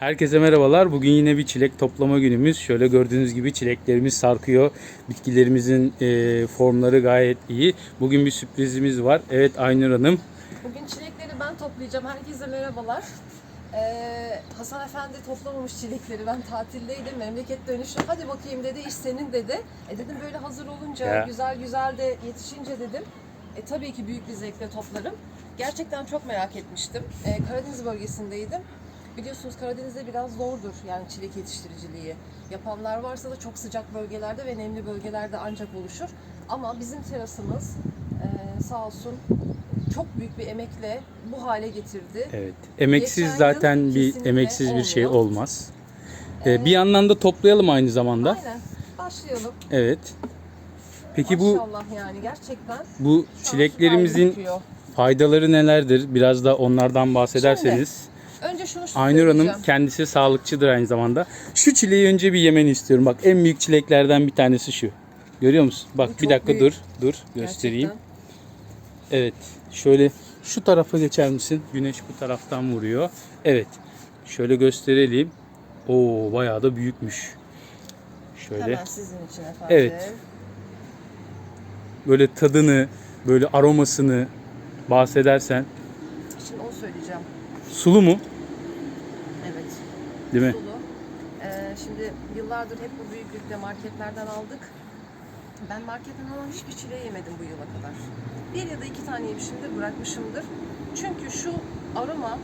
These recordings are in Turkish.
Herkese merhabalar. Bugün yine bir çilek toplama günümüz. Şöyle gördüğünüz gibi çileklerimiz sarkıyor. Bitkilerimizin e, formları gayet iyi. Bugün bir sürprizimiz var. Evet Aynur Hanım. Bugün çilekleri ben toplayacağım. Herkese merhabalar. Ee, Hasan Efendi toplamamış çilekleri. Ben tatildeydim. Memleket dönüşü. Hadi bakayım dedi. iş senin dedi. E dedim böyle hazır olunca, Ya. güzel güzel de yetişince dedim. E tabii ki büyük bir zevkle toplarım. Gerçekten çok merak etmiştim. Ee, Karadeniz bölgesindeydim. Biliyorsunuz Karadeniz'de biraz zordur yani çilek yetiştiriciliği. Yapanlar varsa da çok sıcak bölgelerde ve nemli bölgelerde ancak oluşur. Ama bizim terasımız e, sağ olsun çok büyük bir emekle bu hale getirdi. Evet. Emeksiz Geçen zaten bir emeksiz bir şey olmuyor. olmaz. E, bir yandan da toplayalım aynı zamanda. Aynen. Başlayalım. Evet. Peki bu Maşallah yani gerçekten. bu çileklerimizin faydaları nelerdir? Biraz da onlardan bahsederseniz. Önce şunu Aynur Hanım kendisi sağlıkçıdır aynı zamanda. Şu çileği önce bir yemeni istiyorum. Bak en büyük çileklerden bir tanesi şu. Görüyor musun? Bak Bu bir dakika büyük. dur. Dur göstereyim. Gerçekten. Evet. Şöyle şu tarafa geçer misin? Güneş bu taraftan vuruyor. Evet. Şöyle gösterelim. Oo bayağı da büyükmüş. Şöyle Hemen sizin için efendim. Evet. böyle tadını, böyle aromasını bahsedersen. Şimdi onu söyleyeceğim. Sulu mu? Değil mi? Ee, şimdi yıllardır hep bu büyüklükte marketlerden aldık. Ben marketten alan hiçbir çileği yemedim bu yıla kadar. Bir ya da iki tane yemişimdir, bırakmışımdır. Çünkü şu aroma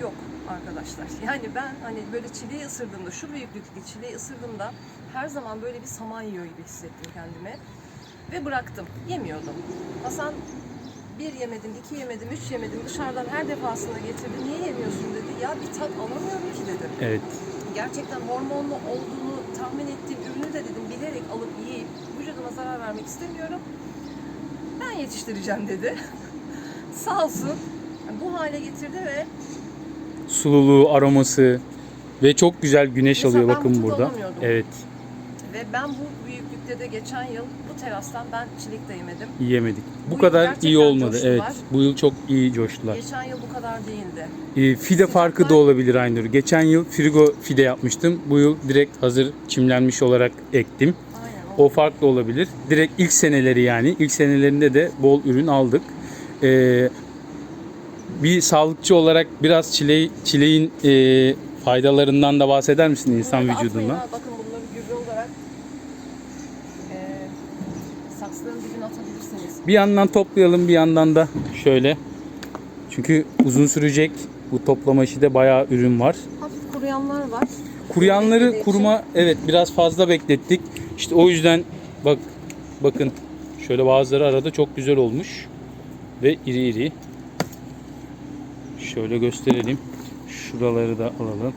yok arkadaşlar. Yani ben hani böyle çileği ısırdığımda, şu büyüklükteki çileği ısırdığımda her zaman böyle bir saman yiyor gibi hissettim kendime. Ve bıraktım. Yemiyordum. Hasan bir yemedim, iki yemedim, üç yemedim. Dışarıdan her defasında getirdi. Niye yemiyorsun dedi. Ya bir tat alamıyorum ki dedim. Evet. Gerçekten hormonlu olduğunu tahmin ettiğim ürünü de dedim bilerek alıp yiyip vücuduma zarar vermek istemiyorum. Ben yetiştireceğim dedi. Sağ olsun bu hale getirdi ve Sululuğu, aroması ve çok güzel güneş Mesela alıyor ben bu bakın tadı burada. alamıyordum. Evet. Ve ben bu büyüklükte de geçen yıl bu terastan ben çilek de yemedim. Yiyemedik. Bu, Bu kadar iyi olmadı. coştular. Evet. Bu yıl çok iyi coştular. Geçen yıl bu kadar değildi. Ee, fide farkı da Sıcaklar- olabilir Aynur. Geçen yıl frigo fide yapmıştım. Bu yıl direkt hazır çimlenmiş olarak ektim. Aynen. O farklı olabilir. Direkt ilk seneleri yani. ilk senelerinde de bol ürün aldık. Ee, bir sağlıkçı olarak biraz çile, çileğin e, faydalarından da bahseder misin insan atmayın vücuduna? Bakın bunları gübre olarak eee saksıların dibine atabilirsiniz. Bir yandan toplayalım bir yandan da şöyle. Çünkü uzun sürecek. Bu toplama işi de bayağı ürün var. Hafif kuruyanlar var. Kuruyanları kuruma evet biraz fazla beklettik. İşte o yüzden bak bakın şöyle bazıları arada çok güzel olmuş ve iri iri. Şöyle gösterelim. Şuraları da alalım.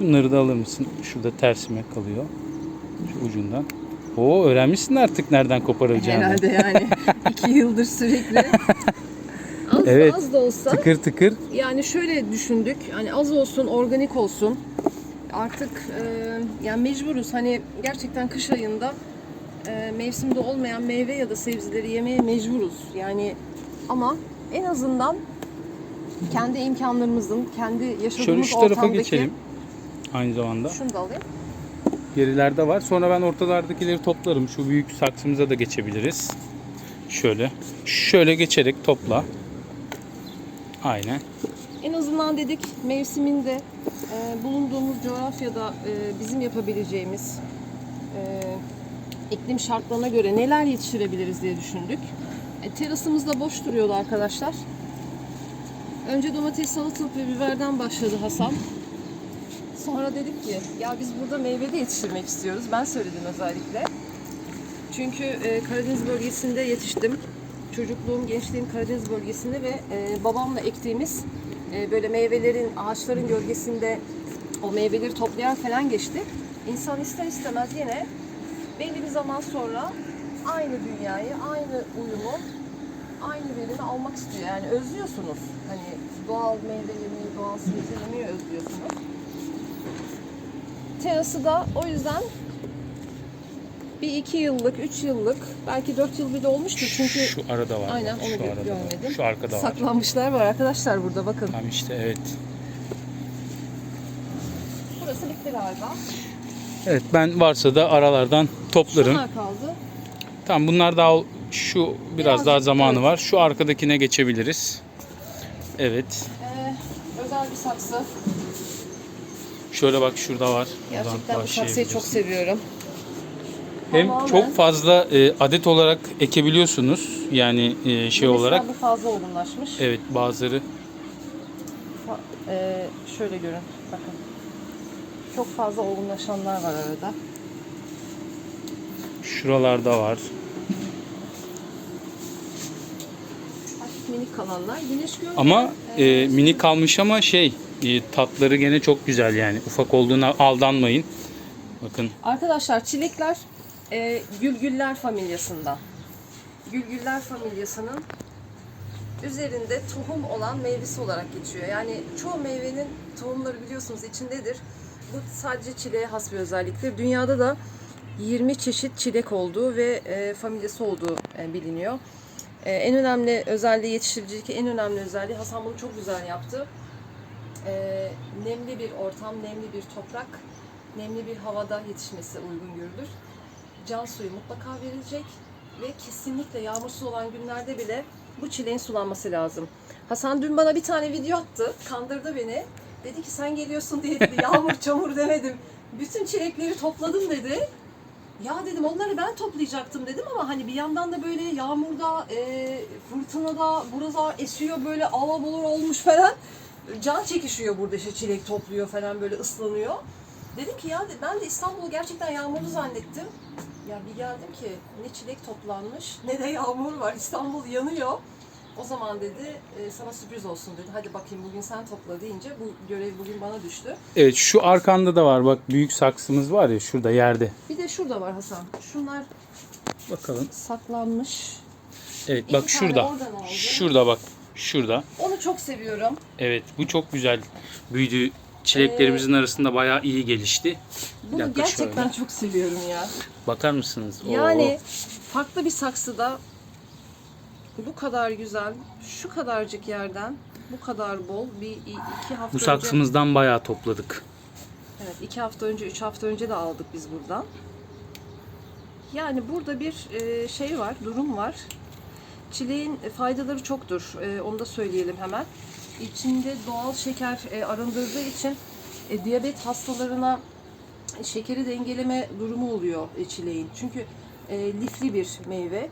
Şunları da alır mısın? Şurada tersime kalıyor. Şu ucundan. Oo öğrenmişsin artık nereden koparılacağını. Herhalde yani iki yıldır sürekli. Az, Evet. az da olsa Tıkır tıkır yani şöyle düşündük hani az olsun organik olsun artık e, yani mecburuz hani gerçekten kış ayında e, mevsimde olmayan meyve ya da sebzeleri yemeye mecburuz yani ama en azından kendi imkanlarımızın kendi yaşadığımız Şöyle şu tarafa ortamdaki geçelim. Aynı zamanda. şunu da alayım. Gerilerde var. Sonra ben ortalardakileri toplarım. Şu büyük saksımıza da geçebiliriz. Şöyle. Şöyle geçerek topla. Aynen. En azından dedik mevsiminde e, bulunduğumuz coğrafyada e, bizim yapabileceğimiz e, iklim şartlarına göre neler yetiştirebiliriz diye düşündük. E, terasımız da boş duruyordu arkadaşlar. Önce domates, salatalık ve biberden başladı Hasan. Sonra dedik ki ya biz burada meyve de yetiştirmek istiyoruz. Ben söyledim özellikle. Çünkü e, Karadeniz bölgesinde yetiştim. Çocukluğum, gençliğim Karadeniz bölgesinde ve e, babamla ektiğimiz e, böyle meyvelerin, ağaçların gölgesinde o meyveleri toplayan falan geçti. İnsan ister istemez yine belli bir zaman sonra aynı dünyayı, aynı uyumu, aynı verimi almak istiyor. Yani özlüyorsunuz. Hani doğal meyve yemeği, doğal sebze yemeği özlüyorsunuz. Terası da o yüzden Bir iki yıllık, üç yıllık, belki dört yıl bile olmuştur çünkü Şu arada var. Aynen, onu şu arada görmedim. Var. Şu arkada var. saklanmışlar var arkadaşlar burada bakın. Tam işte evet. Burası bitti galiba. Evet ben varsa da aralardan toplarım. Şunlar kaldı. Tamam bunlar daha şu biraz Birazcık, daha zamanı evet. var. Şu arkadakine geçebiliriz. Evet. Ee, özel bir saksı. Şöyle bak şurada var. Buradan Gerçekten bu saksıyı çok seviyorum. Hem Tamamen- çok fazla e, adet olarak ekebiliyorsunuz. Yani e, şey Mesela olarak. bu fazla olgunlaşmış. Evet bazıları Fa- ee, şöyle görün. Bakın. Çok fazla olgunlaşanlar var arada. şuralarda var. Hafif minik kalanlar. Güneş görmüyor. Ama e, mini kalmış ama şey e, tatları gene çok güzel yani. Ufak olduğuna aldanmayın. Bakın Arkadaşlar çilekler e, gülgüller familyasından. Gülgüller familyasının üzerinde tohum olan meyvesi olarak geçiyor. Yani çoğu meyvenin tohumları biliyorsunuz içindedir. Bu sadece çileğe has bir özelliktir. Dünyada da 20 çeşit çilek olduğu ve e, familyası olduğu e, biliniyor. E, en önemli özelliği yetiştiricilik en önemli özelliği Hasan bunu çok güzel yaptı. E, nemli bir ortam, nemli bir toprak, nemli bir havada yetişmesi uygun görülür. Can suyu mutlaka verilecek ve kesinlikle yağmursuz olan günlerde bile bu çileğin sulanması lazım. Hasan dün bana bir tane video attı, kandırdı beni. Dedi ki sen geliyorsun diye dedi, yağmur çamur demedim. Bütün çilekleri topladım dedi. Ya dedim onları ben toplayacaktım dedim ama hani bir yandan da böyle yağmurda, e, fırtınada, burada esiyor böyle alabolur olmuş falan. Can çekişiyor burada işte çilek topluyor falan böyle ıslanıyor. Dedim ki ya ben de İstanbul'u gerçekten yağmurlu zannettim. Ya bir geldim ki ne çilek toplanmış ne de yağmur var. İstanbul yanıyor. O zaman dedi e, sana sürpriz olsun dedi. Hadi bakayım bugün sen topla deyince bu görev bugün bana düştü. evet şu arkanda da var bak büyük saksımız var ya şurada yerde. Bir de şurada var Hasan. Şunlar Bakalım. saklanmış. Evet bak şurada. Şurada bak. Şurada. Onu çok seviyorum. Evet bu çok güzel büyüdü. Çileklerimizin arasında bayağı iyi gelişti. Bir Bunu dakika gerçekten şöyle. çok seviyorum ya. Bakar mısınız? Oo. Yani farklı bir saksıda bu kadar güzel, şu kadarcık yerden bu kadar bol bir iki hafta bu önce saksımızdan bayağı topladık. evet iki hafta önce üç hafta önce de aldık biz buradan. Yani burada bir e, şey var, durum var. Çileğin faydaları çoktur. E, Onu da söyleyelim hemen. İçinde doğal şeker e, arındırdığı için e, diyabet hastalarına şekeri dengeleme durumu oluyor e, çileğin. Çünkü e, lifli bir meyve.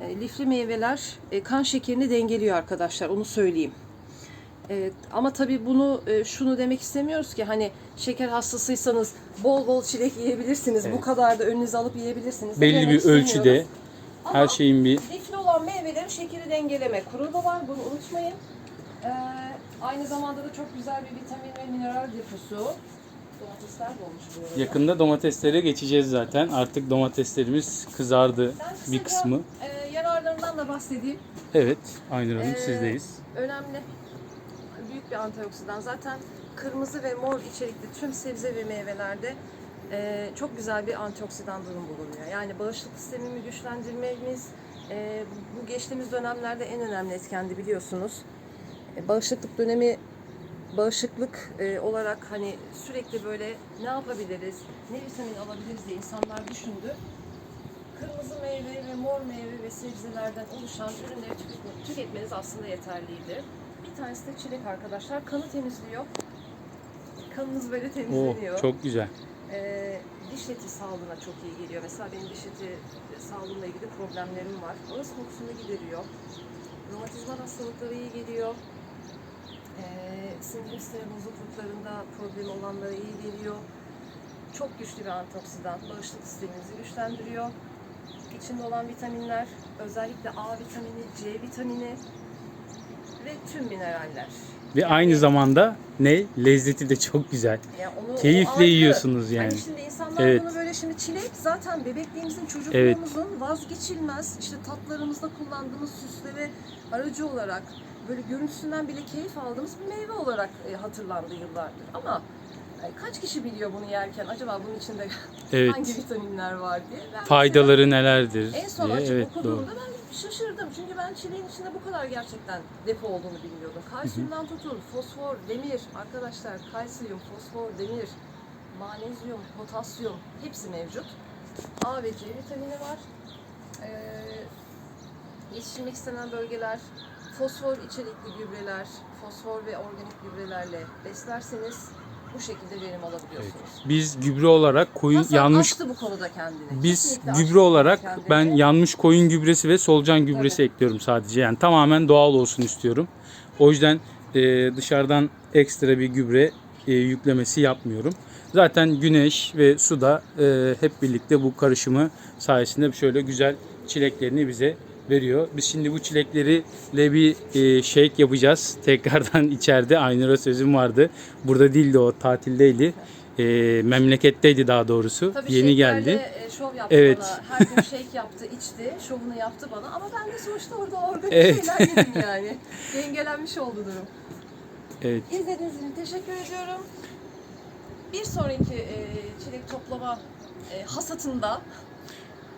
E, lifli meyveler e, kan şekerini dengeliyor arkadaşlar. Onu söyleyeyim. E, ama tabii bunu e, şunu demek istemiyoruz ki hani şeker hastasıysanız bol bol çilek yiyebilirsiniz. Bu Evet. kadar da önünüze alıp yiyebilirsiniz. Belli Demek bir ölçüde Ama her şeyin bir Lifli olan meyvelerin şekeri dengeleme kuralı var. Bunu unutmayın. Ee, aynı zamanda da çok güzel bir vitamin ve mineral deposu. Domatesler de olmuş bu arada. yakında domateslere geçeceğiz zaten. Artık domateslerimiz kızardı Ben bir kısmı. E, yararlarından da bahsedeyim. Evet, Aynur Hanım Ee, sizdeyiz. Önemli. Büyük bir antioksidan. Zaten kırmızı ve mor içerikli tüm sebze ve meyvelerde e, çok güzel bir antioksidan durum bulunuyor. Yani bağışıklık sistemimi güçlendirmemiz e, bu geçtiğimiz dönemlerde en önemli etkendi biliyorsunuz. E, bağışıklık dönemi bağışıklık e, olarak hani sürekli böyle ne yapabiliriz, ne vitamin alabiliriz diye insanlar düşündü. Kırmızı meyve ve mor meyve ve sebzelerden oluşan ürünleri tüketme- tüketmeniz aslında yeterliydi. Bir tanesi de çilek arkadaşlar. Kanı temizliyor. Kanınız böyle temizleniyor. Oo, çok güzel. Ee, diş eti sağlığına çok iyi geliyor. Mesela benim diş eti sağlığımla ilgili problemlerim var. Ağız kokusunu gideriyor. Romatizmal hastalıklara iyi geliyor. Ee, sindirim sistemi bozukluklarında problem olanlara iyi geliyor. Çok güçlü bir antioksidan. Bağışıklık sisteminizi güçlendiriyor. İçinde olan vitaminler, özellikle A vitamini, C vitamini ve tüm mineraller. Ve aynı zamanda ne? Lezzeti de çok güzel. Yani onu, o Keyifle ayrı. yiyorsunuz yani. Hani şimdi insanlar Evet. bunu böyle şimdi çilek zaten bebekliğimizin çocukluğumuzun vazgeçilmez işte tatlarımızda kullandığımız süsleme aracı olarak böyle görüntüsünden bile keyif aldığımız bir meyve olarak e, hatırlandı yıllardır. Ama e, kaç kişi biliyor bunu yerken acaba bunun içinde Evet. hangi vitaminler var diye. Ben Faydaları nelerdir en son diye. açıp Evet okuduğumda doğru. ben şaşırdım. Çünkü ben çileğin içinde bu kadar gerçekten depo olduğunu bilmiyordum. Kalsiyumdan tutun, fosfor, demir, arkadaşlar kalsiyum, fosfor, demir, manezyum, potasyum hepsi mevcut. A ve C vitamini var. Ee, yetiştirmek istenen bölgeler, fosfor içerikli gübreler, fosfor ve organik gübrelerle beslerseniz bu şekilde verim alabiliyorsunuz. Biz gübre olarak koyun Hasan yanmış açtı bu konuda kendini. biz Kesinlikle açtı gübre olarak kendini. ben yanmış koyun gübresi ve solucan gübresi ekliyorum sadece. Yani tamamen doğal olsun istiyorum. O yüzden e, dışarıdan ekstra bir gübre e, yüklemesi yapmıyorum. Zaten güneş ve su da e, hep birlikte bu karışımı sayesinde şöyle güzel çileklerini bize veriyor. Biz şimdi bu çileklerle bir e, shake yapacağız. Tekrardan içeride Aynur'a sözüm vardı. Burada değildi o tatildeydi. E, memleketteydi daha doğrusu. Tabii Yeni şeflerle, geldi. e, şov yaptı Evet. bana. Her gün shake yaptı, içti. Şovunu yaptı bana. Ama ben de sonuçta orada organik Evet. şeyler yedim yani. Dengelenmiş oldu durum. Evet. İzlediğiniz için teşekkür ediyorum. Bir sonraki e, çilek toplama e, hasatında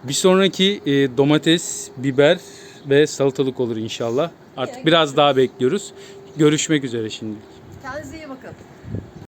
Bir sonraki e, domates, biber ve salatalık olur inşallah. Artık biraz daha bekliyoruz. Görüşmek üzere şimdi. kendinize iyi bakın.